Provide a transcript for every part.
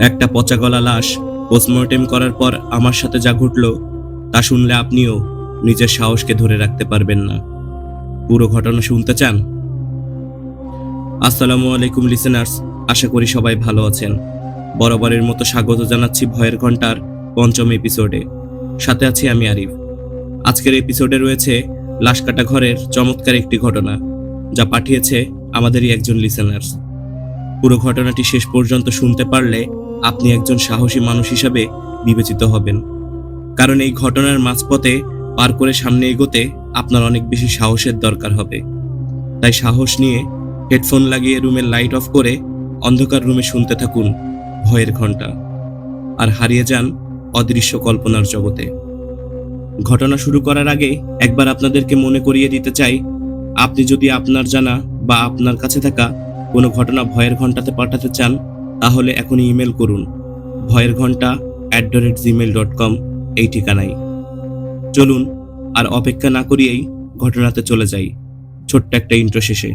একটা পচা গলা লাশ পোস্টমর্টেম করার পর আমার সাথে যা ঘটল, তা শুনলে আপনিও নিজের সাহসকে ধরে রাখতে পারবেন না। পুরো ঘটনা শুনতে চান? আসসালামু আলাইকুম লিসেনার্স আশা করি সবাই ভালো আছেন। বরাবরের মতো স্বাগত জানাচ্ছি ভয়ের ঘণ্টার পঞ্চম এপিসোডে সাথে আছি আমি আরিফ। আজকের এপিসোডে রয়েছে লাশ কাটা ঘরের চমৎকার একটি ঘটনা, যা পাঠিয়েছে আমাদেরই একজন লিসেনার্স পুরো ঘটনাটি শেষ পর্যন্ত শুনতে পারলে আপনি একজন সাহসী মানুষ হিসাবে বিবেচিত হবেন। কারণ এই ঘটনার মাঝপথে পার করে সামনে এগোতে আপনার অনেক বেশি সাহসের দরকার হবে। তাই সাহস নিয়ে হেডফোন লাগিয়ে রুমের লাইট অফ করে অন্ধকার রুমে শুনতে থাকুন ভয়ের ঘণ্টা আর হারিয়ে যান অদৃশ্য কল্পনার জগতে। ঘটনা শুরু করার আগে একবার আপনাদেরকে মনে করিয়ে দিতে চাই, আপনি যদি আপনার জানা বা আপনার কাছে থাকা কোনো ঘটনা ভয়ের ঘন্টাতে পাঠাতে চান তাহলে এখনই ইমেল করুন। ভয়ের ঘণ্টা at the rate gmail dot com এই ঠিকানায়। চলুন, আর অপেক্ষা না করিয়েই ঘটনাতে চলে যাই। ছোট্ট একটা ইন্ট্রো শেষে।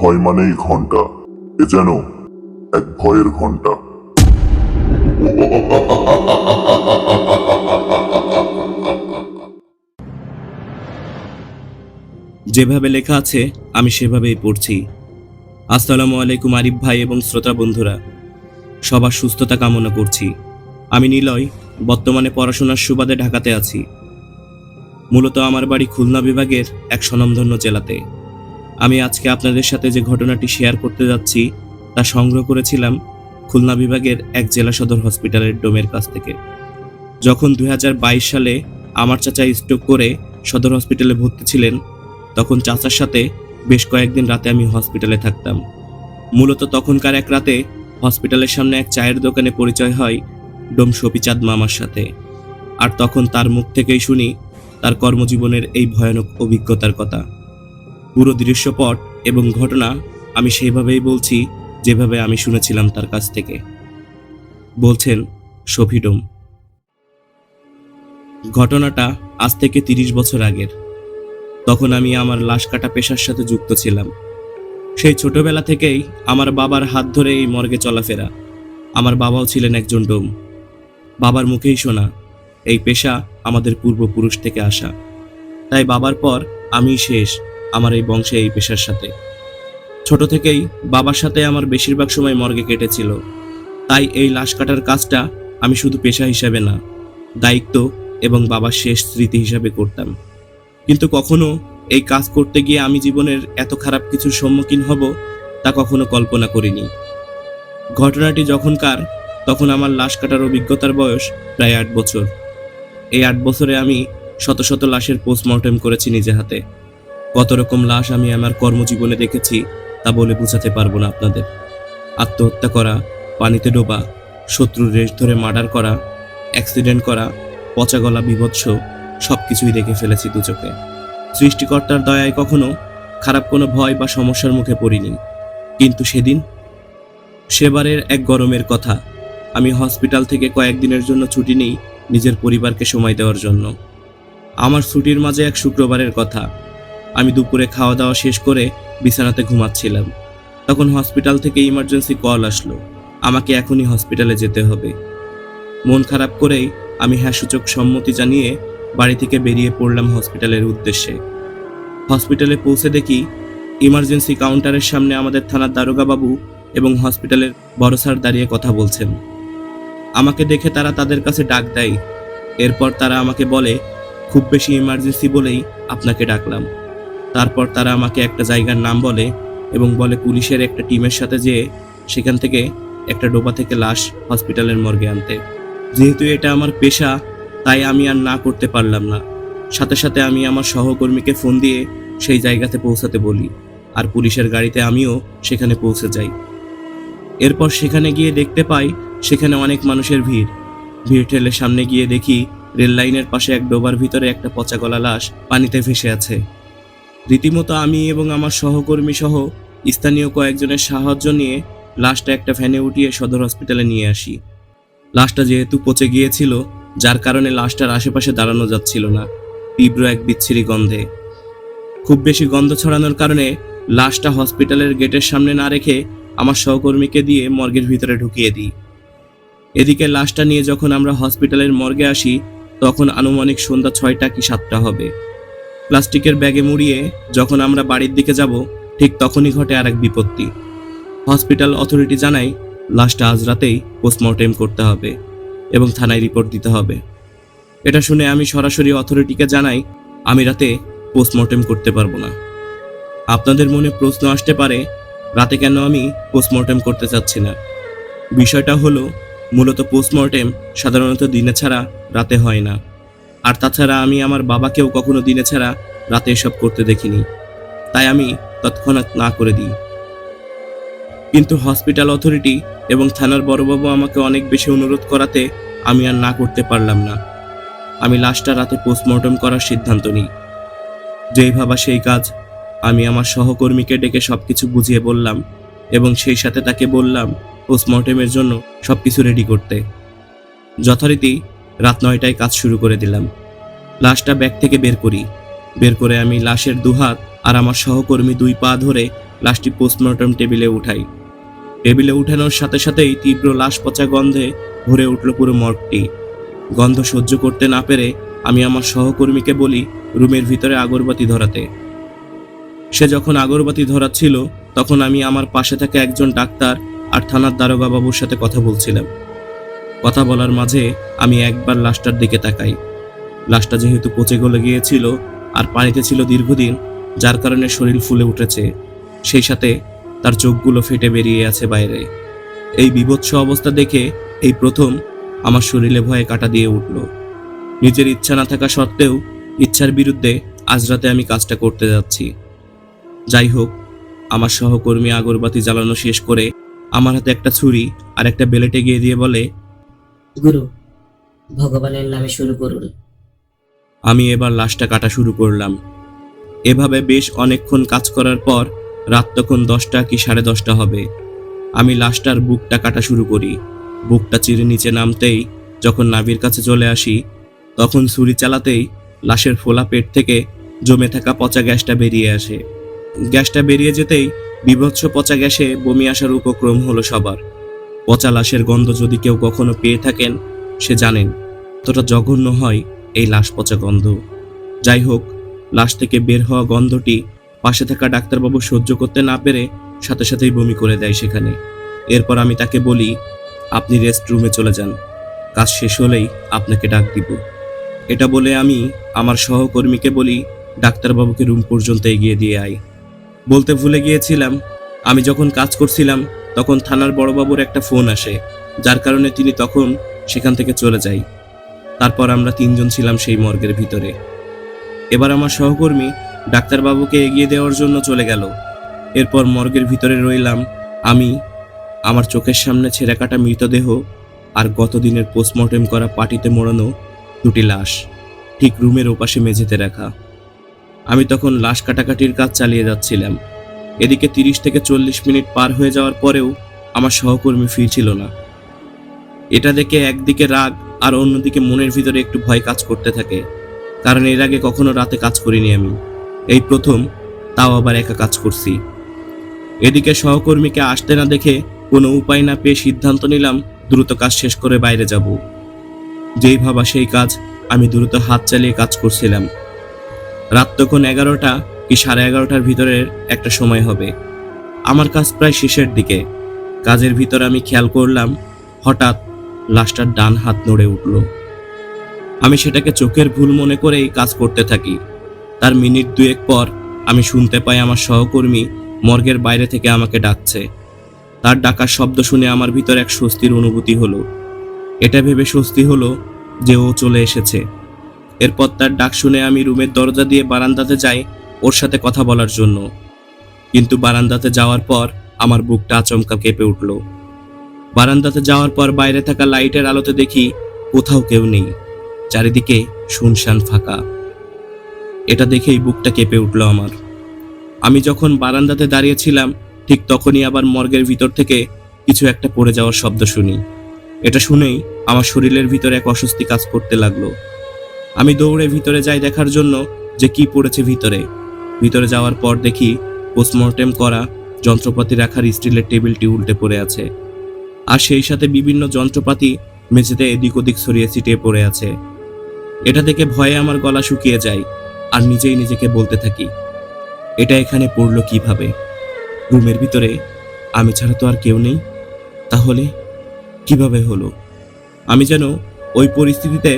ভয় মানেই ঘণ্টা। এ যেন এক ভয়ের ঘণ্টা। যেভাবে লেখা আছে, আমি সেভাবেই পড়ছি। আসসালামু আলাইকুম আরিফ ভাই এবং শ্রোতা বন্ধুরা। সবার সুস্থতা কামনা করছি। আমি নিলয়, বর্তমানে পড়াশোনার সুবাদে ঢাকাতে আছি। মূলত আমার বাড়ি খুলনা বিভাগের এক স্বনামধন্য জেলাতে। আমি আজকে আপনাদের সাথে যে ঘটনাটি শেয়ার করতে যাচ্ছি, তা সংগ্রহ করেছিলাম খুলনা বিভাগের এক জেলা সদর হসপিটালের ডোমের কাছ থেকে। যখন দু হাজার বাইশ সালে আমার চাচা স্ট্রোক করে সদর হসপিটালে ভর্তি ছিলেন তখন চাচার সাথে বেশ কয়েকদিন রাতে আমি হসপিটালে থাকতাম। মূলত তখনকার এক রাতে হসপিটালের সামনে এক চায়ের দোকানে পরিচয় হয় ডোম শফিচাঁদ মামার সাথে। আর তখন তার মুখ থেকেই শুনি তার কর্মজীবনের এই ভয়ানক অভিজ্ঞতার কথা। পুরো দৃশ্যপট এবং ঘটনা আমি সেইভাবেই বলছি যেভাবে আমি শুনেছিলাম তার কাছ থেকে। বলছেন শফি ডোম। ঘটনাটা আজ থেকে তিরিশ বছর আগের। তখন আমি আমার লাশ কাটা পেশার সাথে যুক্ত ছিলাম। সেই ছোটবেলা থেকেই আমার বাবার হাত ধরে এই মর্গে চলাফেরা। আমার বাবাও ছিলেন একজন ডোম। বাবার মুখেই শোনা, এই পেশা আমাদের পূর্বপুরুষ থেকে আসা। তাই বাবার পর আমি শেষ আমার এই বংশে এই পেশার সাথে। ছোট থেকেই বাবার সাথে আমার বেশিরভাগ সময় মর্গে কেটেছিল। তাই এই লাশ কাটার কাজটা আমি শুধু পেশা হিসাবে না, দায়িত্ব এবং বাবার শেষ স্মৃতি হিসাবে করতাম। কিন্তু কখনো এই কাজ করতে গিয়ে আমি জীবনের এত খারাপ কিছুর সম্মুখীন হব, তা কখনো কল্পনা করিনি। ঘটনাটি যখনকার তখন আমার লাশ কাটার অভিজ্ঞতার বয়স প্রায় আট বছর। এই আট বছরে আমি শত শত লাশের পোস্টমর্টেম করেছি নিজে হাতে। কত রকম লাশ আমি আমার কর্মজীবনে দেখেছি, তা বলে বোঝাতে পারব না আপনাদের। আত্মহত্যা করা, পানিতে ডোবা, শত্রুর রেশ ধরে মার্ডার করা, অ্যাক্সিডেন্ট করা, পচা গলা বিভৎস সব কিছুই দেখে ফেলেছি দু চোখে। সৃষ্টিকর্তার দয়ায় কখনো খারাপ কোনো ভয় বা সমস্যার মুখে পড়িনি। কিন্তু সেদিন সেবারের এক গরমের কথা, আমি হসপিটাল থেকে কয়েকদিনের জন্য ছুটি নেই নিজের পরিবারকে সময় দেওয়ার জন্য। আমার ছুটির মাঝে এক শুক্রবারের কথা, আমি দুপুরে খাওয়া দাওয়া শেষ করে বিছানাতে ঘুমাচ্ছিলাম। তখন হসপিটাল থেকে ইমার্জেন্সি কল আসলো, আমাকে এখনই হসপিটালে যেতে হবে। মন খারাপ করেই আমি হ্যাঁ সূচক সম্মতি জানিয়ে বাড়ি থেকে বেরিয়ে পড়লাম হসপিটালের উদ্দেশ্যে। হসপিটালে পৌঁছে দেখি ইমার্জেন্সি কাউন্টারের সামনে আমাদের থানার দারোগা বাবু এবং হসপিটালের বড় স্যার দাঁড়িয়ে কথা বলছেন। আমাকে দেখে তারা তাদের কাছে ডাক দেয়। এরপর তারা আমাকে বলে, খুব বেশি ইমার্জেন্সি বলেই আপনাকে ডাকলাম। তারপর তারা আমাকে একটা জায়গার নাম বলে এবং বলে, পুলিশের একটা টিমের সাথে যেয়ে সেখান থেকে একটা ডোবা থেকে লাশ হসপিটালের মর্গে আনতে। যেহেতু এটা আমার পেশা তাই আমি আর না করতে পারলাম না। সাথে সাথে আমি আমার সহকর্মীকে ফোন দিয়ে সেই জায়গাতে পৌঁছাতে বলি আর পুলিশের গাড়িতে আমিও সেখানে পৌঁছে যাই। এরপর সেখানে গিয়ে দেখতে পাই সেখানে অনেক মানুষের ভিড়। ভিড় ঠেলে সামনে গিয়ে দেখি রেল লাইনের পাশে এক ডোবার ভিতরে একটা পচা গলা লাশ পানিতে ভেসে আছে। রীতিমতো আমি এবং আমার সহকর্মী সহ স্থানীয় কয়েকজনের সাহায্য নিয়ে লাশটা একটা ভ্যানে উঠিয়ে সদর হসপিটালে নিয়ে আসি। লাশটা যেহেতু পচে গিয়েছিল যার কারণে লাশটার আশেপাশে দাঁড়ানো যাচ্ছিল না, তীব্র এক বিচ্ছিরি গন্ধে। খুব বেশি গন্ধ ছড়ানোর কারণে লাশটা হসপিটালের গেটের সামনে না রেখে আমার সহকর্মীকে দিয়ে মর্গের ভিতরে ঢুকিয়ে দিই। এদিকে লাশটা নিয়ে যখন আমরা হসপিটালের মর্গে আসি, তখন আনুমানিক সন্ধ্যা ছয়টা কি সাতটা হবে। প্লাস্টিকের ব্যাগে মুড়িয়ে যখন আমরা বাড়ির দিকে যাব, ঠিক তখনই ঘটে আর এক বিপত্তি। হসপিটাল অথরিটি জানায়, লাশটা আজ রাতেই পোস্টমর্টেম করতে হবে। এবং থানায় রিপোর্ট দিতে হবে। এটা শুনে আমি সরাসরি অথরিটিকে জানাই, আমি রাতে পোস্টমর্টেম করতে পারব না। আপনাদের মনে প্রশ্ন আসতে পারে, রাতে কেন আমি পোস্টমর্টেম করতে চাচ্ছি না? বিষয়টা হলো, মূলত পোস্টমর্টেম সাধারণত দিনে ছাড়া রাতে হয় না। আর তাছাড়া আমি আমার বাবাকেও কখনো দিনে ছাড়া রাতে এসব করতে দেখিনি। তাই আমি তৎক্ষণাৎ না করে দিই। কিন্তু হসপিটাল অথরিটি এবং থানার বড়বাবু আমাকে অনেক বেশি অনুরোধ করাতে আমি আর না করতে পারলাম না। আমি লাশটা রাতে পোস্টমর্টম করার সিদ্ধান্ত নিই। যেই ভাবা সেই কাজ আমি আমার সহকর্মীকে ডেকে সব কিছু বুঝিয়ে বললাম এবং সেই সাথে তাকে বললাম পোস্টমর্টেমের জন্য সব কিছু রেডি করতে। যথারীতি রাত নয়টায় কাজ শুরু করে দিলাম। লাশটা ব্যাগ থেকে বের করি। বের করে আমি লাশের দুহাত আর আমার সহকর্মী দুই পা ধরে লাশটি পোস্টমর্টম টেবিলে উঠাই। টেবিলে উঠানোর সাথে সাথেই তীব্র লাশ পচা গন্ধে ভরে উঠল পুরো মর্গটি। গন্ধ সহ্য করতে না পেরে আমি আমার সহকর্মীকে বলি রুমের ভিতরে আগরবাতি ধরাতে। সে যখন আগরবাতি ধরাচ্ছিল, তখন আমি আমার পাশে থাকা একজন ডাক্তার আর থানার দারোগা বাবুর সাথে কথা বলছিলাম। কথা বলার মাঝে আমি একবার লাশটার দিকে তাকাই। লাশটা যেহেতু পচে গলে গিয়েছিল আর পানিতে ছিল দীর্ঘদিন, যার কারণে শরীর ফুলে উঠেছে। সেই সাথে তার চোখগুলো ফেটে বেরিয়ে আছে বাইরে। এই বিভৎস অবস্থা দেখে এই প্রথম আমার শরীরে ভয়ে কাটা দিয়ে উঠল। নিজের ইচ্ছা না থাকা সত্ত্বেও ইচ্ছার বিরুদ্ধে আজ রাতে আমি কাজটা করতে যাচ্ছি। যাই হোক আমার সহকর্মী আগরবাতি জ্বালানো শেষ করে আমার হাতে একটা ছুরি আর একটা বেলেট এগিয়ে দিয়ে বলে গুরু ভগবানের নামে শুরু করুন। আমি এবার লাশটা কাটা শুরু করলাম। এভাবে বেশ অনেকক্ষণ কাজ করার পর রাত তখন দশটা কি সাড়ে দশটা হবে। আমি লাশটার বুকটা কাটা শুরু করি। বুকটা চিরে নিচে নামতেই যখন নাভির কাছে চলে আসি, তখন ছুরি চালাতেই লাশের ফোলা পেট থেকে জমে থাকা পচা গ্যাসটা বেরিয়ে আসে। গ্যাসটা বেরিয়ে যেতেই বিভৎস পচা গ্যাসে বমি আসার উপক্রম হলো সবার। পচা লাশের গন্ধ যদি কেউ কখনো পেয়ে থাকেন, সে জানেন কতটা জঘন্য হয় এই লাশ পচা গন্ধ। যাই হোক, লাশ থেকে বের হওয়া গন্ধটি পাশে থাকা ডাক্তারবাবু সহ্য করতে না পেরে সাথে সাথেই বমি করে দেয় সেখানে। এরপর আমি তাকে বলি, আপনি রেস্ট রুমে চলে যান। কাজ শেষ হলেই আপনাকে ডাক দিব। এটা বলে আমি আমার সহকর্মীকে বলি, ডাক্তারবাবুকে রুম পর্যন্ত এগিয়ে দিয়ে আয়। বলতে ভুলে গিয়েছিলাম, আমি যখন কাজ করছিলাম, তখন থানার বড়বাবুর একটা ফোন আসে, যার কারণে তিনি তখন সেখান থেকে চলে যায় তারপর আমরা তিনজন ছিলাম সেই মর্গের ভিতরে। এবার আমার সহকর্মী ডাক্তারবাবুকে এগিয়ে দেওয়ার জন্য চলে গেল। এরপর মর্গের ভিতরে রইলাম আমি, আমার চোখের সামনে ছেঁড়া কাটা মৃতদেহ আর গতদিনের পোস্টমর্টেম করা পাটিতে মোড়ানো দুটি লাশ, ঠিক রুমের ওপাশে মেঝেতে রাখা। আমি তখন লাশ কাটাকাটির কাজ চালিয়ে যাচ্ছিলাম। এদিকে তিরিশ থেকে চল্লিশ মিনিট পার হয়ে যাওয়ার পরেও আমার সহকর্মী ফিরছিল না। এটা দেখে একদিকে রাগ আর অন্যদিকে মনের ভিতরে একটু ভয় কাজ করতে থাকে, কারণ এর আগে কখনো রাতে কাজ করিনি আমি। এই প্রথম, তাও আবার একা কাজ করছি। এদিকে সহকর্মীকে আসতে না দেখে কোনো উপায় না পেয়ে সিদ্ধান্ত নিলাম, দ্রুত কাজ শেষ করে বাইরে যাব। যেই ভাবা সেই কাজ আমি দ্রুত হাত চালিয়ে কাজ করছিলাম। রাত তখন এগারোটা কি সাড়ে এগারোটার ভিতরের একটা সময় হবে। আমার কাজ প্রায় শেষের দিকে। কাজের ভিতর আমি খেয়াল করলাম, হঠাৎ লাশটার ডান হাত নড়ে উঠল। আমি সেটাকে চোখের ভুল মনে করেই কাজ করতে থাকি। তার মিনিট দুয়েক পর আমি শুনতে পাই আমার সহকর্মী মর্গের বাইরে থেকে আমাকে ডাকছে। তার ডাকার শব্দ শুনে আমার ভিতর এক স্বস্তির অনুভূতি হলো। এটা ভেবে স্বস্তি হলো যে ও চলে এসেছে। এরপর তার ডাক শুনে আমি রুমের দরজা দিয়ে বারান্দাতে যাই ওর সাথে কথা বলার জন্য। কিন্তু বারান্দাতে যাওয়ার পর আমার বুকটা আচমকা কেঁপে উঠল। বারান্দাতে যাওয়ার পর বাইরে থাকা লাইটের আলোতে দেখি কোথাও কেউ নেই। চারিদিকে শুনশান ফাঁকা। এটা দেখেই বুকটা কেঁপে উঠল আমার। আমি যখন বারান্দাতে দাঁড়িয়েছিলাম, ঠিক তখনই আবার মর্গের ভিতর থেকে কিছু একটা পড়ে যাওয়ার শব্দ শুনি। এটা শুনেই আমার শরীরের ভিতরে এক অস্বস্তি কাজ করতে লাগল। আমি দৌড়ে ভিতরে যাই দেখার জন্য যে কি পড়েছে ভিতরে। ভিতরে যাওয়ার পর দেখি পোস্টমর্টেম করা যন্ত্রপাতি রাখার স্টিলের টেবিলটি উল্টে পড়ে আছে। আর সেই সাথে বিভিন্ন যন্ত্রপাতি মেঝেতে এদিক ওদিক ছড়িয়ে ছিটিয়ে পড়ে আছে। এটা দেখে ভয়ে আমার গলা শুকিয়ে যায়। আর নিজেই নিজেকে বলতে থাকি, এটা এখানে পড়ল কীভাবে? রুমের ভিতরে আমি ছাড়া তো আর কেউ নেই। তাহলে কীভাবে হলো? আমি যেন ওই পরিস্থিতিতে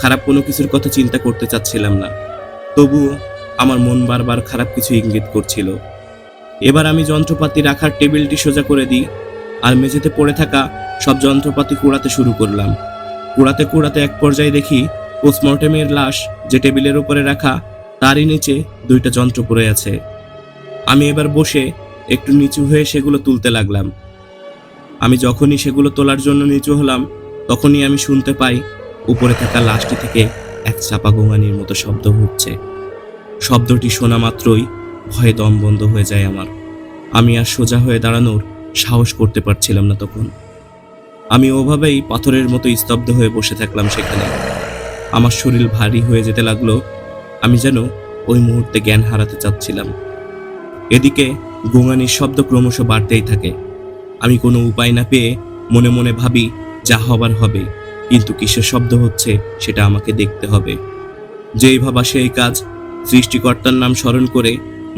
খারাপ কোনো কিছুর কথা চিন্তা করতে চাচ্ছিলাম না। তবুও আমার মন বারবার খারাপ কিছু ইঙ্গিত করছিল। এবার আমি যন্ত্রপাতি রাখার টেবিলটি সোজা করে দিই আর মেঝেতে পড়ে থাকা সব যন্ত্রপাতি কুড়াতে শুরু করলাম। কুড়াতে কুড়াতে এক পর্যায়ে দেখি পোস্টমর্টেমের লাশ যে টেবিলের উপরে রাখা তারই নিচে দুইটা যন্ত্র পড়ে আছে। আমি এবার বসে একটু নিচু হয়ে সেগুলো তুলতে লাগলাম। আমি যখনই সেগুলো তোলার জন্য নিচু হলাম, তখনই আমি শুনতে পাই উপরে থাকা লাশটি থেকে এক চাপা গোঙানির মতো শব্দ হচ্ছে। শব্দটি শোনা মাত্রই ভয়ে দম বন্ধ হয়ে যায় আমার। আমি আর সোজা হয়ে দাঁড়ানোর সাহস করতে পারছিলাম না তখন। আমি ওভাবেই পাথরের মতো স্তব্ধ হয়ে বসে থাকলাম সেখানে। আমার শরীর ভারী হয়ে যেতে লাগল আমি যেন ওই মুহূর্তে জ্ঞান হারাতে চাচ্ছিলাম। এদিকে গোঙানির শব্দ ক্রমশ বাড়তেই থাকে। আমি কোনো উপায় না পেয়ে মনে মনে ভাবি, যা হবার হবে, কিন্তু কিসের শব্দ হচ্ছে সেটা আমাকে দেখতে হবে। যেই ভাবা সেই কাজ সৃষ্টিকর্তার নাম স্মরণ করে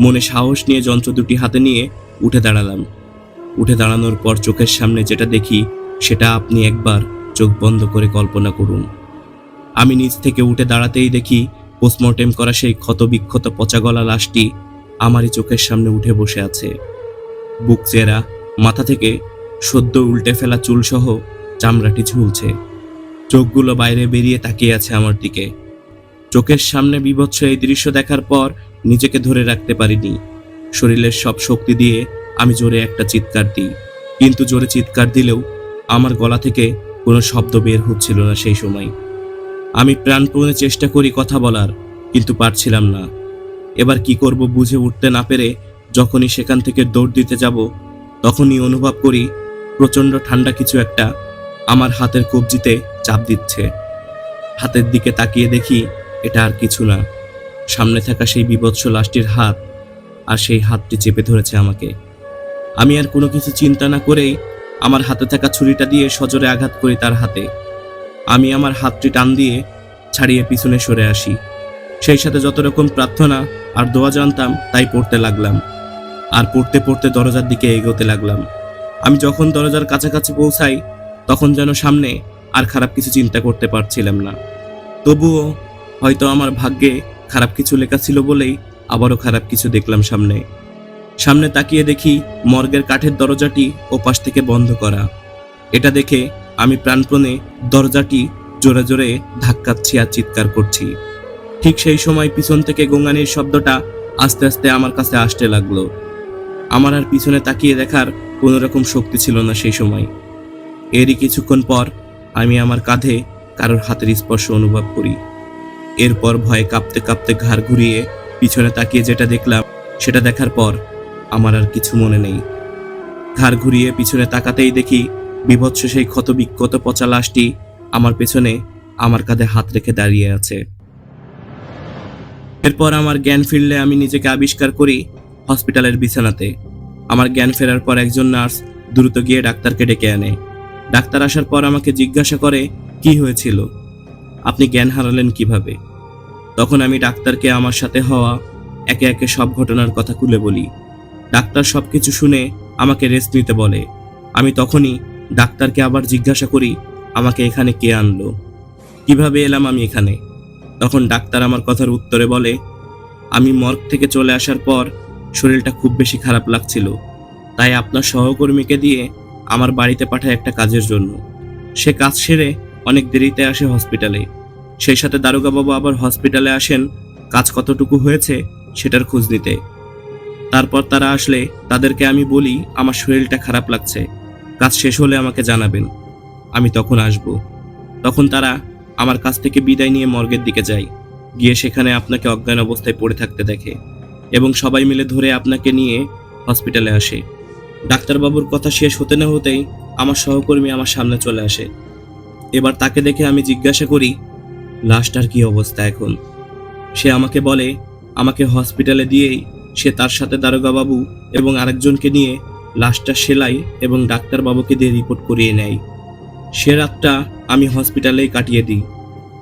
মনে সাহস নিয়ে যন্ত্র দুটি হাতে নিয়ে উঠে দাঁড়ালাম। উঠে দাঁড়ানোর পর চোখের সামনে যেটা দেখি, সেটা আপনি একবার চোখ বন্ধ করে কল্পনা করুন। আমি নিজ থেকে উঠে দাঁড়াতেই দেখি পোস্টমর্টেম করা সেই ক্ষতবিক্ষত পচা গলা লাশটি আমারই চোখের সামনে উঠে বসে আছে। বুক চেরা, মাথা থেকে সদ্য উল্টে ফেলা চুলসহ চামড়াটি ঝুলছে। চোখগুলো বাইরে বেরিয়ে তাকিয়ে আছে আমার দিকে। চোখের সামনে বিভৎস এই দৃশ্য দেখার পর নিজেকে ধরে রাখতে পারিনি। শরীরের সব শক্তি দিয়ে আমি জোরে একটা চিৎকার দিই। কিন্তু জোরে চিৎকার দিলেও আমার গলা থেকে কোনো শব্দ বের হচ্ছিল না সেই সময়। আমি প্রাণপণে চেষ্টা করি কথা বলার, কিন্তু পারছিলাম না। এবার কি করব বুঝে উঠতে না পেরে যখনই সেখান থেকে দৌড় দিতে যাব, তখনই অনুভব করি প্রচণ্ড ঠান্ডা কিছু একটা আমার হাতের কবজিতে চাপ দিচ্ছে। হাতের দিকে তাকিয়ে দেখি এটা আর কিছু না। সামনে থাকা সেই বিভৎস লাশটির হাত আর সেই হাতটি চেপে ধরেছে আমাকে। আমি আর কোনো কিছু চিন্তা না করেই আমার হাতে থাকা ছুরিটা দিয়ে সজোরে আঘাত করি তার হাতে। আমি আমার হাতটি টান দিয়ে ছাড়িয়ে পিছনে সরে আসি। সেই সাথে যত রকম প্রার্থনা আর দোয়া জানতাম, তাই পড়তে লাগলাম। আর পড়তে পড়তে দরজার দিকে এগোতে লাগলাম। আমি যখন দরজার কাছাকাছি পৌঁছাই, তখন যেন সামনে আর খারাপ কিছু চিন্তা করতে পারছিলাম না। তবুও হয়তো আমার ভাগ্যে খারাপ কিছু লেখা ছিল বলেই আবারও খারাপ কিছু দেখলাম সামনে। সামনে তাকিয়ে দেখি মর্গের কাঠের দরজাটি ওপাশ থেকে বন্ধ করা। এটা দেখে আমি প্রাণপণে দরজাটি জোরে জোরে ধাক্কাচ্ছি আর চিৎকার করছি। ঠিক সেই সময় পিছন থেকে গঙ্গানির শব্দটা আস্তে আস্তে আমার কাছে আসতে লাগল। আমার আর পিছনে তাকিয়ে দেখার কোনো রকম শক্তি ছিল না সেই সময়। এরই কিছুক্ষণ পর আমি আমার কাঁধে কারোর হাতের স্পর্শ অনুভব করি। এরপর ভয়ে কাঁপতে কাঁপতে ঘাড় ঘুরিয়ে পিছনে তাকিয়ে যেটা দেখলাম, সেটা দেখার পর আমার আর কিছু মনে নেই। ঘাড় ঘুরিয়ে পিছনে তাকাতেই দেখি বিভৎস সেই ক্ষত বিক্ষত পচা লাশটি আমার পেছনে আমার কাঁধে হাত রেখে দাঁড়িয়ে আছে। এরপর আমার জ্ঞান ফিরলে আমি নিজেকে আবিষ্কার করি হসপিটালের বিছানাতে। আমার জ্ঞান ফেরার পর একজন নার্স দ্রুত গিয়ে ডাক্তারকে ডেকে আনে। ডাক্তার আসার পর আমাকে জিজ্ঞাসা করে, কি হয়েছিল? আপনি জ্ঞান হারালেন কীভাবে? তখন আমি ডাক্তারকে আমার সাথে হওয়া, একে একে সব ঘটনার কথা খুলে বলি। ডাক্তার সব কিছু শুনে আমাকে রেস্ট নিতে বলে। আমি তখনই ডাক্তারকে আবার জিজ্ঞাসা করি, আমাকে এখানে কে আনলো? কীভাবে এলাম আমি এখানে? তখন ডাক্তার আমার কথার উত্তরে বলে, আমি মর্গ থেকে চলে আসার পর শরীরটা খুব বেশি খারাপ লাগছিল। তাই আপনার সহকর্মীকে দিয়ে আমার বাড়িতে পাঠায় একটা কাজের জন্য। সে কাজ সেরে অনেক দেরিতে আসে হসপিটালে। সেই সাথে দারোগাবাবু আবার হসপিটালে আসেন, কাজ কতটুকু হয়েছে সেটার খোঁজ নিতে। তারপর তারা আসলে তাদেরকে আমি বলি, আমার শরীরটা খারাপ লাগছে। কাজ শেষ হলে আমাকে জানাবেন। আমি তখন আসব। তখন তারা আমার কাছ থেকে বিদায় নিয়ে মর্গের দিকে যায়। গিয়ে সেখানে আপনাকে অজ্ঞান অবস্থায় পড়ে থাকতে দেখে এবং সবাই মিলে ধরে আপনাকে নিয়ে হসপিটালে আসে। ডাক্তারবাবুর কথা শেষ হতে না হতেই আমার সহকর্মী আমার সামনে চলে আসে। এবার তাকে দেখে আমি জিজ্ঞাসা করি, লাশটার কি অবস্থা এখন? সে আমাকে বলে, আমাকে হসপিটালে দিয়েই সে তার সাথে দারোগাবাবু এবং আরেকজনকে নিয়ে লাশটা সেলাই এবং ডাক্তারবাবুকে দিয়ে রিপোর্ট করিয়ে নেয়। সে রাতটা আমি হসপিটালেই কাটিয়ে দিই।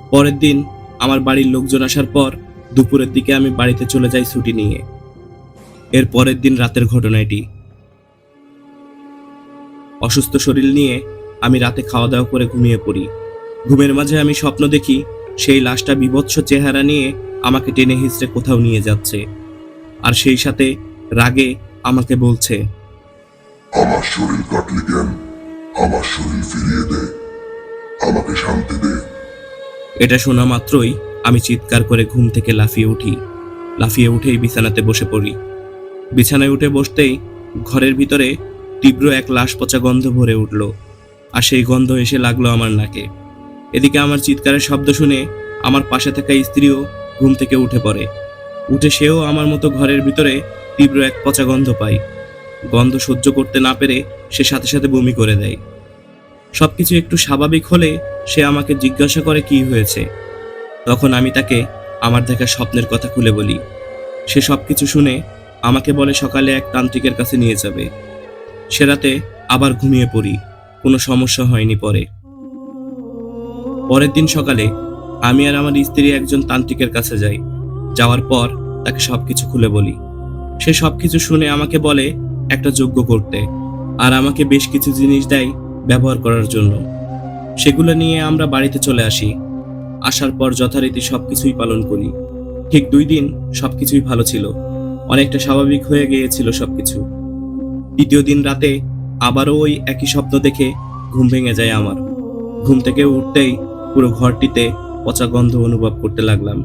পরের দিন আমার বাড়ির লোকজন আসার পর দুপুরের দিকে আমি বাড়িতে চলে যাই ছুটি নিয়ে। এর পরের দিন রাতের ঘটনা এটি অসুস্থ শরীর নিয়ে আমি রাতে খাওয়া দাওয়া করে ঘুমিয়ে পড়ি। ঘুমের মাঝে আমি স্বপ্ন দেখি সেই লাশটা বিভৎস চেহারা নিয়ে আমাকে টেনে হিঁচড়ে কোথাও নিয়ে যাচ্ছে। আর সেই সাথে রাগে আমাকে বলছে আমার শরীর কাটলি কেন? আমার শরীর ফিরিয়ে দে। আমাকে শান্তি দে। এটা শোনা মাত্রই আমি চিৎকার করে ঘুম থেকে লাফিয়ে উঠি। লাফিয়ে উঠেই বিছানাতে বসে পড়ি। বিছানায় উঠে বসতেই ঘরের ভিতরে তীব্র এক লাশ পচা গন্ধ ভরে উঠল, আর সেই গন্ধ এসে লাগল আমার নাকে। এদিকে আমার চিৎকারের শব্দ শুনে আমার পাশে থাকা স্ত্রীও ঘুম থেকে উঠে পড়ে। উঠে সেও আমার মতো ঘরের ভিতরে তীব্র এক পচা গন্ধ পায়। গন্ধ সহ্য করতে না পেরে সে সাথে সাথে বমি করে দেয়। সবকিছু একটু স্বাভাবিক হলে সে আমাকে জিজ্ঞাসা করে কি হয়েছে। তখন আমি তাকে আমার দেখা স্বপ্নের কথা খুলে বলি। সে সবকিছু শুনে আমাকে বলে সকালে এক তান্ত্রিকের কাছে নিয়ে যাবে। সে রাতে আবার ঘুমিয়ে পড়ি, কোনো সমস্যা হয়নি পরে। পরের দিন সকালে আমি আর আমার স্ত্রী একজন তান্ত্রিকের কাছে যাই। যাওয়ার পর তাকে সবকিছু খুলে বলি। সে সবকিছু শুনে আমাকে বলে একটা যজ্ঞ করতে, আর আমাকে বেশ কিছু জিনিস দেয় ব্যবহার করার জন্য। সেগুলো নিয়ে আমরা বাড়িতে চলে আসি। আসার পর যথারীতি সবকিছুই পালন করি। ঠিক দুই দিন সবকিছুই ভালো ছিল। অনেকটা স্বাভাবিক হয়ে গিয়েছিল সবকিছু। দ্বিতীয় দিন রাতে আবারও ওই একই স্বপ্ন দেখে ঘুম ভেঙে যায় আমার। ঘুম থেকে উঠতেই পুরো ঘরটিতে পচা গন্ধ অনুভব করতে লাগলাম।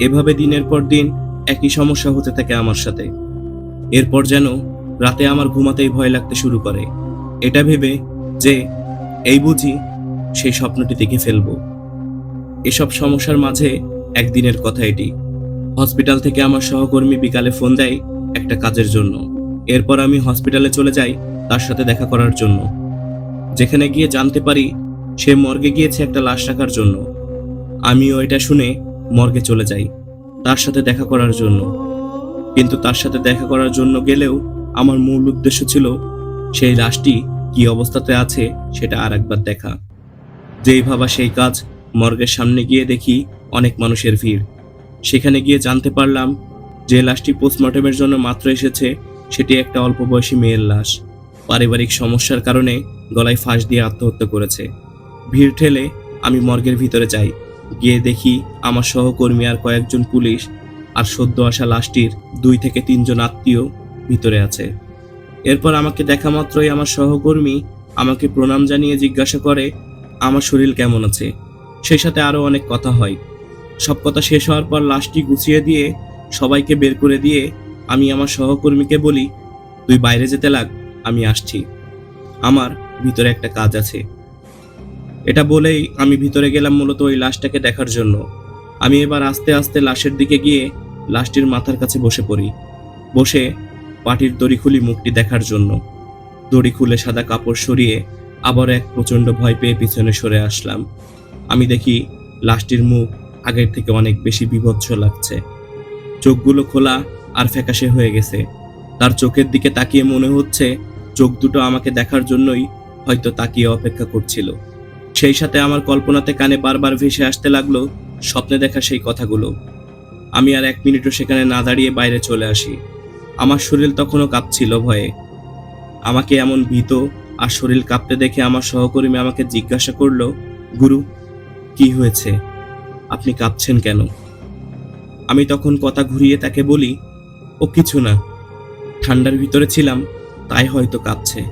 এভাবে দিনের পর দিন একই সমস্যা হতে থাকে আমার সাথে। এরপর যেন রাতে আমার ঘুমাতেই ভয় লাগতে শুরু করে। এটা ভেবে যে, এই বুঝি সেই স্বপ্নটি দেখে ফেলব। এসব সমস্যার মাঝে একদিনের কথা এটি। হসপিটাল থেকে আমার সহকর্মী বিকালে ফোন দেয় একটা কাজের জন্য। এরপর আমি হসপিটালে চলে যাই তার সাথে দেখা করার জন্য। যেখানে গিয়ে জানতে পারি সে মর্গে গিয়েছে একটা লাশ রাখার জন্য। আমিও এটা শুনে মর্গে চলে যাই তার সাথে দেখা করার জন্য। কিন্তু তার সাথে দেখা করার জন্য গেলেও আমার মূল উদ্দেশ্য ছিল সেই লাশটি কি অবস্থাতে আছে সেটা আর একবার দেখা। যেই ভাবা সেই কাজ মর্গের সামনে গিয়ে দেখি অনেক মানুষের ভিড়। সেখানে গিয়ে জানতে পারলাম যে লাশটি পোস্টমর্টমের জন্য মাত্র এসেছে সেটি একটা অল্প বয়সী মেয়ের লাশ। পারিবারিক সমস্যার কারণে গলায় ফাঁস দিয়ে আত্মহত্যা করেছে। ভিড় ঠেলে আমি মর্গের ভিতরে যাই। গিয়ে দেখি আমার সহকর্মী আর কয়েকজন পুলিশ আর সদ্য আসা লাশটির দুই থেকে তিনজন আত্মীয় ভিতরে আছে। এরপর আমাকে দেখা মাত্রই আমার সহকর্মী আমাকে প্রণাম জানিয়ে জিজ্ঞাসা করে, আমার শরীর কেমন আছে? সেই সাথে আরও অনেক কথা হয়। সব কথা শেষ হওয়ার পর লাশটি গুছিয়ে দিয়ে সবাইকে বের করে দিয়ে আমি আমার সহকর্মীকে বলি, তুই বাইরে যেতে লাগ, আমি আসছি। আমার ভিতরে একটা কাজ আছে। এটা বলেই আমি ভিতরে গেলাম মূলত ওই লাশটাকে দেখার জন্য। আমি এবার আস্তে আস্তে লাশের দিকে গিয়ে লাশটির মাথার কাছে বসে পড়ি। বসে পাটির দড়ি খুলি মুখটি দেখার জন্য। দড়ি খুলে সাদা কাপড় সরিয়ে আবার এক প্রচণ্ড ভয় পেয়ে পিছনে সরে আসলাম। আমি দেখি লাশটির মুখ আগের থেকে অনেক বেশি বিভৎস লাগছে। চোখগুলো খোলা আর ফ্যাকাশে হয়ে গেছে। তার চোখের দিকে তাকিয়ে মনে হচ্ছে চোখ দুটো আমাকে দেখার জন্যই হয়তো তাকিয়ে অপেক্ষা করছিল। সেই সাথে আমার কল্পনাতে কানে বারবার ভেসে আসতে লাগল স্বপ্নে দেখা সেই কথাগুলো। আমি আর এক মিনিটও সেখানে না দাঁড়িয়ে বাইরে চলে আসি। আমার শরীর তখনও কাঁপছিল ভয়ে। আমাকে এমন ভীত আর শরীর কাঁপতে দেখে আমার সহকর্মী আমাকে জিজ্ঞাসা করল, গুরু, কি হয়েছে? আপনি কাঁপছেন কেন? আমি তখন কথা ঘুরিয়ে তাকে বলি, ও কিছু না। ঠান্ডার ভিতরে ছিলাম, তাই হয়তো কাঁপছে।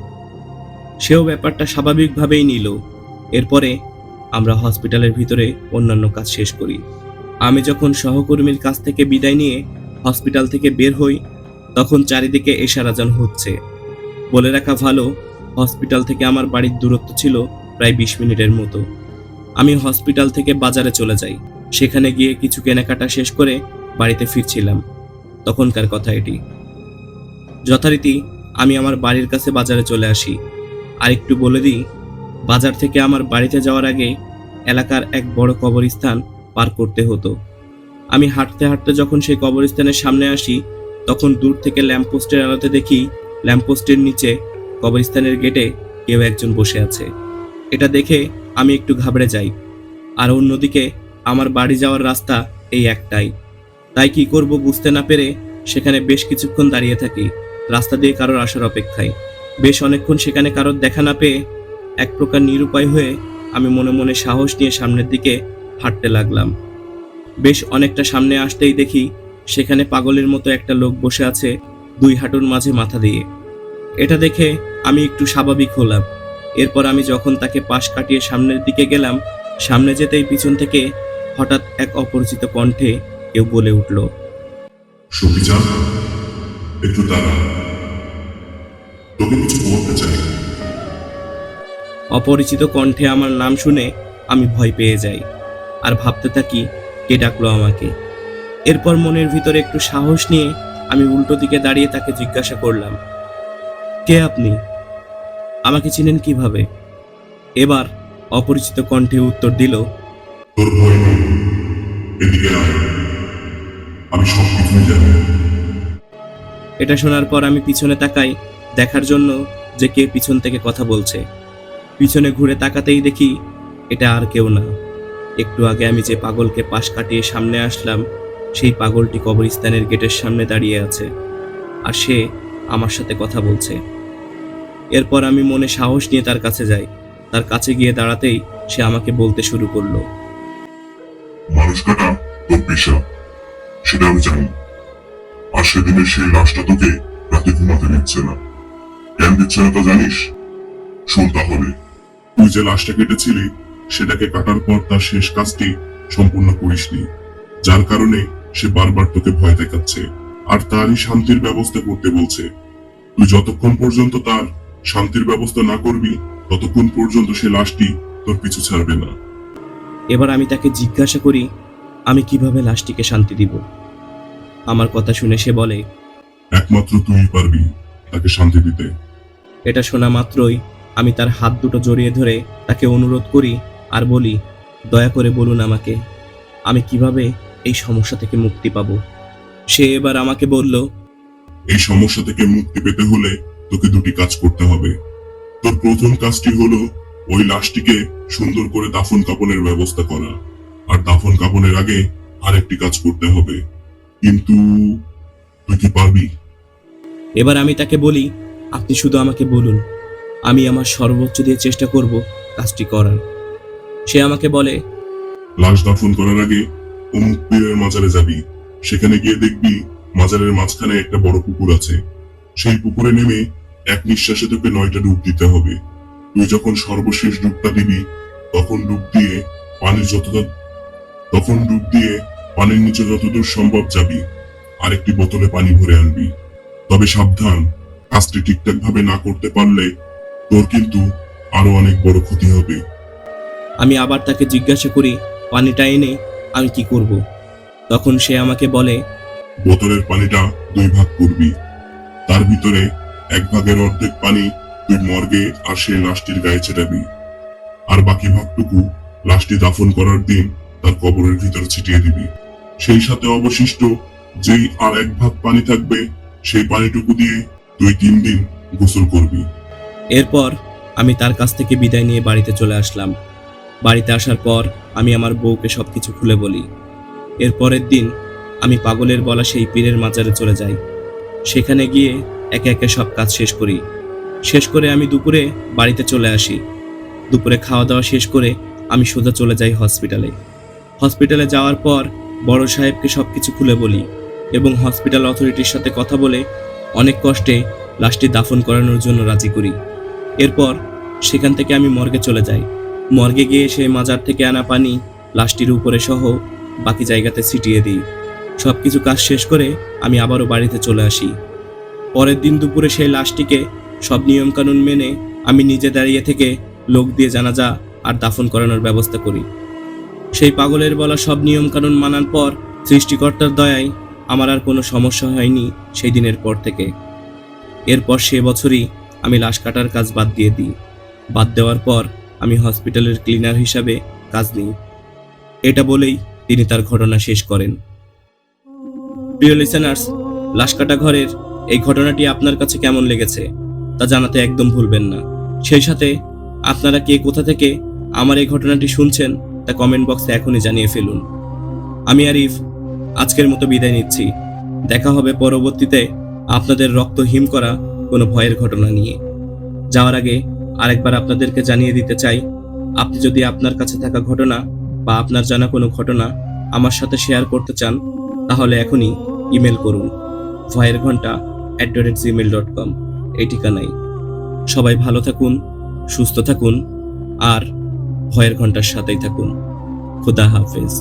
সেও ব্যাপারটা স্বাভাবিকভাবেই নিল। এরপরে আমরা হসপিটালের ভিতরে অন্যান্য কাজ শেষ করি। আমি যখন সহকর্মীর কাছ থেকে বিদায় নিয়ে হসপিটাল থেকে বের হই তখন চারিদিকে এশারাজান হচ্ছে। বলে রাখা ভালো, হসপিটাল থেকে আমার বাড়ির দূরত্ব ছিল প্রায় বিশ মিনিটের মতো। আমি হসপিটাল থেকে বাজারে চলে যাই। সেখানে গিয়ে কিছু কেনাকাটা শেষ করে বাড়িতে ফিরছিলাম। তখনকার কথা এটি। যথারীতি আমি আমার বাড়ির কাছে বাজারে চলে আসি। আর একটু বলে দিই, বাজার থেকে আমার বাড়িতে যাওয়ার আগে এলাকার এক বড় কবরস্থান পার করতে হতো। আমি হাঁটতে হাঁটতে যখন সেই কবরস্থানের সামনে আসি তখন দূর থেকে ল্যাম্পপোস্টের আলোতে দেখি ল্যাম্পপোস্টের নিচে কবরস্থানের গেটে কেউ একজন বসে আছে। এটা দেখে আমি একটু ঘাবড়ে যাই। আর অন্যদিকে আমার বাড়ি যাওয়ার রাস্তা এই একটাই। তাই কি করব বুঝতে না পেরে সেখানে বেশ কিছুক্ষণ দাঁড়িয়ে থাকি, রাস্তা দিয়ে কারোর আসার অপেক্ষায়। বেশ অনেকক্ষণ সেখানে কারোর দেখা না পেয়ে এক প্রকার নিরুপায় হয়ে আমি মনে মনে সাহস নিয়ে সামনের দিকে হাঁটতে লাগলাম। বেশ অনেকটা সামনে আসতেই দেখি সেখানে পাগলের মতো একটা লোক বসে আছে দুই হাঁটুর মাঝে মাথা দিয়ে। এটা দেখে আমি একটু স্বাভাবিক হলাম। এরপর আমি যখন তাকে পাশ কাটিয়ে সামনের দিকে গেলাম সামনে যেতেই পিছন থেকে হঠাৎ এক অপরিচিত কণ্ঠে কেউ বলে উঠল সফিজান একটু দাঁড়া। তোকে কিছু বলতে চাই। অপরিচিত কণ্ঠে আমার নাম শুনে আমি ভয় পেয়ে যাই। আর ভাবতে থাকি কে ডাকলো আমাকে? এরপর মনের ভিতরে একটু সাহস নিয়ে আমি উল্টো দিকে দাঁড়িয়ে তাকে জিজ্ঞাসা করলাম কে আপনি? আমাকে চিনেন কীভাবে? এবার অপরিচিত কণ্ঠে উত্তর দিল তোর ভয় নেই এদিকে আয়। আমি সব কিছুই জানি। এটা শোনার পর আমি পিছনে তাকাই দেখার জন্য যে কে পিছন থেকে কথা বলছে। পিছনে ঘুরে তাকাতেই দেখি এটা আর কেউ না। একটু আগে আমি যে পাগলকে পাশ কাটিয়ে সামনে আসলাম সেই পাগলটি কবরস্থানের গেটের সামনে দাঁড়িয়ে আছে আর সে আমার সাথে কথা বলছে। এরপর আমি মনে সাহস নিয়ে তার কাছে যাই। তার কাছে গিয়ে দাঁড়াতেই সে আমাকে বলতে শুরু করল। মানুষ কাটা তোর পেশা সেটা আমি জানি। আর সেদিনের সেই লাশটা তোকে রাতে ঘুমাতে দিচ্ছে না। কেন দিচ্ছে না তা জানিস? শোন তাহলে। তুই যে লাশটা কেটেছিলি সেটাকে কাটার পর তার শেষ কাজটি সম্পূর্ণ করিসনি। যার কারণে সে বারবার তোকে ভয় দেখাচ্ছে আর তারই শান্তির ব্যবস্থা করতে বলছে। তুই যতক্ষণ পর্যন্ত তার শান্তির ব্যবস্থা না করবি ততক্ষণ পর্যন্ত সে লাশটি তোর পিছু ছাড়বে না। এবার আমি তাকে জিজ্ঞাসা করি আমি কীভাবে লাশটিকে শান্তি দিব? আমার কথা শুনে সে বলে একমাত্র তুই পারবি তাকে শান্তি দিতে। এটা শোনা মাত্রই আমি তার হাত দুটো জড়িয়ে ধরে তাকে অনুরোধ করি আর বলি দয়া করে বলুন আমাকে আমি কীভাবে এই সমস্যা থেকে মুক্তি পাব। সে এবার আমাকে বলল এই সমস্যা থেকে মুক্তি পেতে হলে তোকে দুটি কাজ করতে হবে। তোর প্রথম কাজটি হলো ওই লাশটিকে সুন্দর করে দাফন কাপনের ব্যবস্থা করা। আর দাফন কাপনের আগে আরেকটি কাজ করতে হবে। কিন্তু তুই কি পারবি? এবার আমি তাকে বলি আপনি শুধু আমাকে বলুন আমি আমার সর্বোচ্চ দিয়ে চেষ্টা করব কাজটি করার। সে আমাকে বলে লাশ দাফন করার আগে অমুক পীরের মাজারে যাবি। সেখানে গিয়ে দেখবি মাজারের মাঝখানে একটা বড় পুকুর আছে। সেই পুকুরে নেমে এক নিঃশ্বাসে তোকে নয়টা ডুব দিতে হবে। তুই যখন সর্বশেষ ডুবটা দিবি, তখন ডুব দিয়ে পানির যতটা তখন ডুব দিয়ে পানির নিচে যতদূর সম্ভব যাবি, আরেকটি বোতলে পানি ভরে আনবি। তবে সাবধান, কাজটি ঠিকঠাক ভাবে না করতে পারলে তোর কিন্তু আরও অনেক বড় ক্ষতি হবে। আমি আবার তাকে জিজ্ঞাসা করি, পানিটা এনে আমি কি করব? তখন সে আমাকে বলে বোতলের পানিটা দুই ভাগ করবি। তার ভিতরে এক ভাগের অর্ধেক পানি তুই মর্গে আর সেই লাশটির গায়ে ছেটাবি। আর বাকি ভাগটুকু লাশটি দাফন করার দিন তার কবরের ভিতর ছিটিয়ে দিবি। সেই সাথে অবশিষ্ট যেই আর এক ভাগ পানি থাকবে সেই পানিটুকু দিয়ে তুই তিন দিন গোসল করবি। এরপর আমি তার কাছ থেকে বিদায় নিয়ে বাড়িতে চলে আসলাম। বাড়িতে আসার পর আমি আমার বউকে সব কিছু খুলে বলি। এর পরের দিন আমি পাগলের বলা সেই পীরের মাজারে চলে যাই। সেখানে গিয়ে একে একে সব কাজ শেষ করি। শেষ করে আমি দুপুরে বাড়িতে চলে আসি। দুপুরে খাওয়া দাওয়া শেষ করে আমি সোজা চলে যাই হসপিটালে। হসপিটালে যাওয়ার পর বড় সাহেবকে সব কিছু খুলে বলি এবং হসপিটাল অথরিটির সাথে কথা বলে অনেক কষ্টে লাশটি দাফন করানোর জন্য রাজি করি। এরপর সেখান থেকে আমি মর্গে চলে যাই। মর্গে গিয়ে সেই মাজার থেকে আনা পানি লাশটির উপরে সহ বাকি জায়গাতে ছিটিয়ে দিই। সব কিছু কাজ শেষ করে আমি আবারও বাড়িতে চলে আসি। পরের দিন দুপুরে সেই লাশটিকে সব নিয়মকানুন মেনে আমি নিজে দাঁড়িয়ে থেকে লোক দিয়ে জানাজা আর দাফন করানোর ব্যবস্থা করি। সেই পাগলের বলা সব নিয়মকানুন মানার পর সৃষ্টিকর্তার দয়ায় আমার আর কোনো সমস্যা হয়নি সেই দিনের পর থেকে। এরপর সে বছরই আমি লাশ কাটার কাজ বাদ দিয়ে দিই। বাদ দেওয়ার পর আমি হসপিটালের ক্লিনার হিসাবে কাজ নিই। এটা বলেই তিনি তার ঘটনা শেষ করেন। প্রিয় লিসেনার্স লাশকাটা ঘরের এই ঘটনাটি আপনার কাছে কেমন লেগেছে তা জানাতে একদম ভুলবেন না। সেই সাথে আপনারা কে কোথা থেকে আমার এই ঘটনাটি শুনছেন তা কমেন্ট বক্সে এখনই জানিয়ে ফেলুন। আমি আরিফ, আজকের মতো বিদায় নিচ্ছি। দেখা হবে পরবর্তীতে আপনাদের রক্ত হিম করা কোনো ভয়ের ঘটনা নিয়ে। যাওয়ার আগে আরেকবার আপনাদেরকে জানিয়ে দিতে চাই, আপনি যদি আপনার কাছে থাকা ঘটনা বা আপনার জানা কোনো ঘটনা আমার সাথে শেয়ার করতে চান, তাহলে এখনই ইমেল করুন। ভয়ের ঘণ্টা at the rate gmail dot com এই ঠিকানায়। সবাই ভালো থাকুন, সুস্থ থাকুন, আর ভয়ের ঘণ্টার সাথেই থাকুন। খুদা হাফেজ।